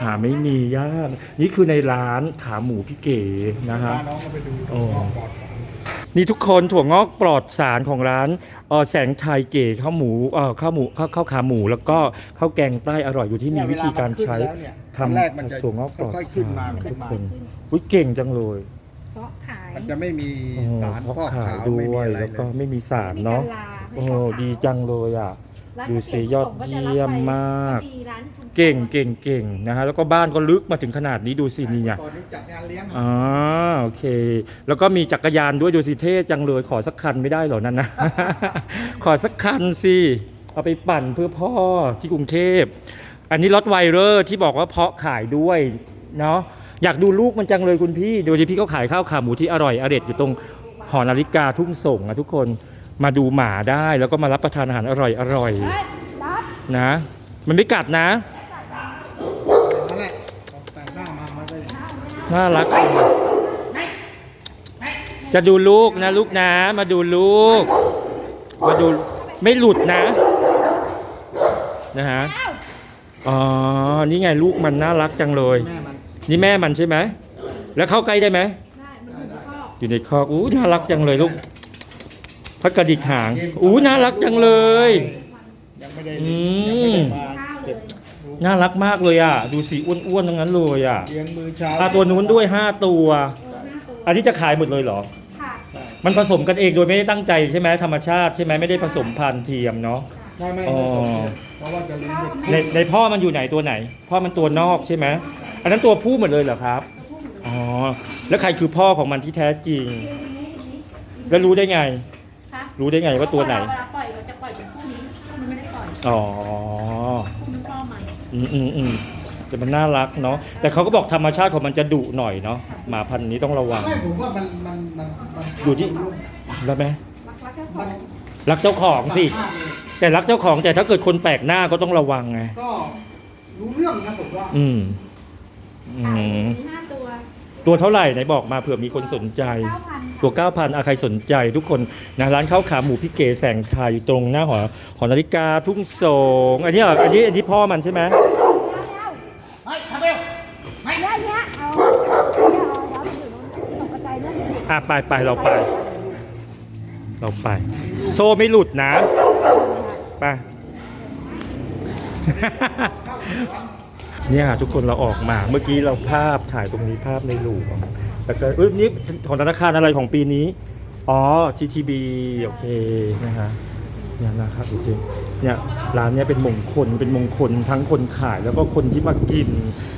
หาไม่มียาก นี่คือในร้านขาหมูพี่เก๋นะฮะพาน้องก็ไปดูโอ้รอบก่อนของนี่ทุกคนถั่วงอกปลอดสารของร้านเออแสงไทยเก๋ข้าวหมูเออข้าวหมูข้าวข้าวขาหมู แล้วก็ข้าวแกงใต้อร่อยอยู่ที่มีวิธีการใช้เนี่ยทำแรกมันจะถั่วงอกปลอดค่อยๆขึ้สานมารทุขึ้กนมาคนอุ้ยเก่งจังเลยเพราะขายมันจะไม่มีโอ้สารเพราะฟอกขายขาวด้ไม่มีวยอะไรแล้วเลก็ยไม่มีสารมีเนาะกะลาไม่โอ้ชอบขาวดีจังเลยอะร้าน ดูสิก๋วยตี๋ยอดผมก็จะรับเยี่ยมไปมากดีร้านคุณเก่งเก่งเก่งนะฮะแล้วก็บ้านก็ลึกมาถึงขนาดนี้ดูสินี่อะตอนนี้จัดงานเลี้ยงอ๋อโอเค แล้วก็มีจักรยานด้วยดูสิเท่จังเลยขอสักคันไม่ได้เหรอนั่นนะขอสักคันสิเอาไปปั่นเพื่อพ่อที่กรุงเทพอันนี้รถไวเรอร์ที่บอกว่าเพาะขายด้วยเนาะอยากดูลูกมันจังเลยคุณพี่ดูดิพี่เขาขายข้าวขาหมูที่อร่อยอร่อยอยู่ตรงหอนาฬิกาทุ่งส่งอะทุกคน มาดูหมาได้แล้วก็มารับประทานอาหารอร่อยอร่อยเฮ้ยรับนะ มันไม่กัดนะนั่นแหละพอแต่งหน้ามามันก็อย่างนี้น่ารักจะดูลูกนะลูกนะมาดูลูก มาดูไม่หลุดนะนะฮะอ้าวอ๋อนี่ไงลูกมันน่ารักจังเลยแม่มันนี่แม่มันใช่ไหมแล้วเข้าใกล้ได้ไหมได้มันอยู่ในข้ออยู่ในคอกอู้น่ารักจังเลยลูก พักกระดิกหาง อู้น่ารักจังเลย ยังไม่ได้อืเลี้ยงยังมไม่ได้มาข้าวเลเก็ยบน่ารักมากเลยอะ ดูสีอ้วนๆทั้งนั้นเลยอะเลี้ยงมือเช้าอะตัวนู้นด้วย5ตัวเออหน้าตัว อันนี้จะขายหมดเลยเหรอ ค่ะมันผสมกันเองโดยไม่ได้ตั้งใจใช่ไหมธรรมชาติใช่ไหมไม่ได้ผสมพันธุ์เทียมเนาะ ไม่ไม่อ๋อไม่สดเพราะว่าจะเลี้ยงเป็นในในพ่อมันอยู่ไหนตัวไหน พ่อมันตัวนอกใช่ไหมอันนั้นตัวผู้หมดเลยเหรอครับ อ๋อ แล้วใครคือพ่อของมันที่แท้จริง แล้วรู้ได้ไงค่ะ รู้ได้ไงว่าตัวไหน เวลาปล่อยเราจะปล่อยเป็นคู่นี้มันไม่ได้ปล่อยอ๋อ คู่มันพ่อมันอืมอืมอืมแต่มันน่ารักเนาะ แต่เขาก็บอกธรรมชาติของมันจะดุหน่อยเนาะ หมาพันธุ์นี้ต้องระวัง ไม่ผมว่ามันมันมันมันอยู่ที่ แล้วไหมรักรักแค่ขมัอนงรักเจ้าของสิมากเลยแต่รักเจ้าของแต่ถ้าเกิดคนแปลกหน้าก็ต้องระวังไง ก็รู้เรื่องนะผมว่า อืม อืขายมมีห้า ตัวตัวเท่าไหร่ไหนบอกมาเผื่อมีคนสนใจเก้าพันตัว 9,000อาใครสนใจทุกคนนะร้านข้าวขาหมูพี่เก๋แสงไทยอยู่ตรงหน้าหอหอนาฬิกาทุ่งสงอันนี้เหรออันนี้อันนี้พ่อมันใช่ไหมไม่ทำเร็วไม่ได้เนี้ยเอาเอาเอาอยู่ตกกระจายเรื่องนี้อะไปไปเราไป เราไป โซ่ไม่หลุดนะไป เนี่ยทุกคนเราออกมา เมื่อกี้เราภาพถ่ายตรงนี้ภาพในหลวงแล้วก็เอ้ยนี่ของธนาคารอะไรของปีนี้ อ๋อ TTB โอเคนะฮะเนี่ยนะครับจริงๆเนี่ยร้านเนี้ยเป็นมงคลเป็นมงคลทั้งคนขายแล้วก็คนที่มากิน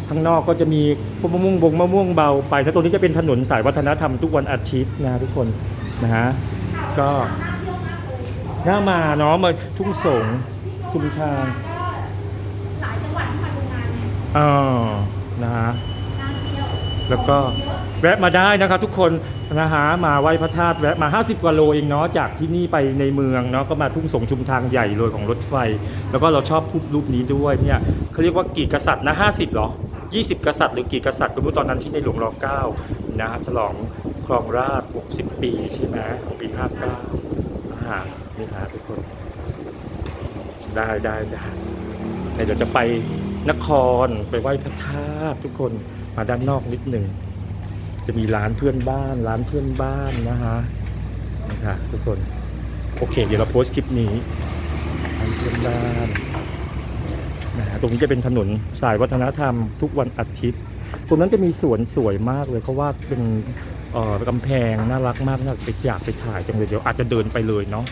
ข้างนอกก็จะมีพวกมะม่วงบงมะม่วงเบาไปแล้วตรงนี้จะเป็นถนนสายวัฒนธรรมทุกวันอาทิตย์นะทุกคนนะฮะก็น่ามาเนาะมาทุ่งสงชุมทาง หลายจังหวัดที่มาดู งานเนี่ยอ่านะฮะแล้วก็แวะมาได้นะครับทุกคนนะฮะมาไหว้พระธาตุแวะมา 50กว่าโลเองเนาะจากที่นี่ไปในเมืองเนาะก็มาทุ่งสงชุมทางใหญ่เลยของรถไฟ แล้วก็เราชอบพูดรูปนี้ด้วยเนี่ยเขาเรียกว่ากี่กษัตริย์นะ50เหรอ 20 กษัตริย์หรือกี่กษัตริย์ก็ไม่รู้ตอนนั้นที่ในหลวงรอ9นะฮะฉลองครองราช60 ปีใช่ไหมของปี 59นะฮะนี่ฮะทุกคนได้ได้ได้เดี๋ยวจะไป นครไปไหว้พระธาตุทุกคนมาด้านนอกนิดหนึ่ง จะมีร้านเพื่อนบ้าน ร้านเพื่อนบ้านนะฮะนี่ค่ะทุกคน โอเค เดี๋ยวเราโพสต์คลิปนี้ร้านเพื่อนบ้านนะะตรงนี้จะเป็นถนนสายวัฒนธรรม ทุกวันอาทิตย์ตรงนั้นจะมีสวนสวยมากเลยเขาว่าเป็นเอ่อกำแพงน่ารักมากน่าไปอยากไปถ่ายจังเลยเดี๋ยวอาจจะเดินไปเลยเนาะ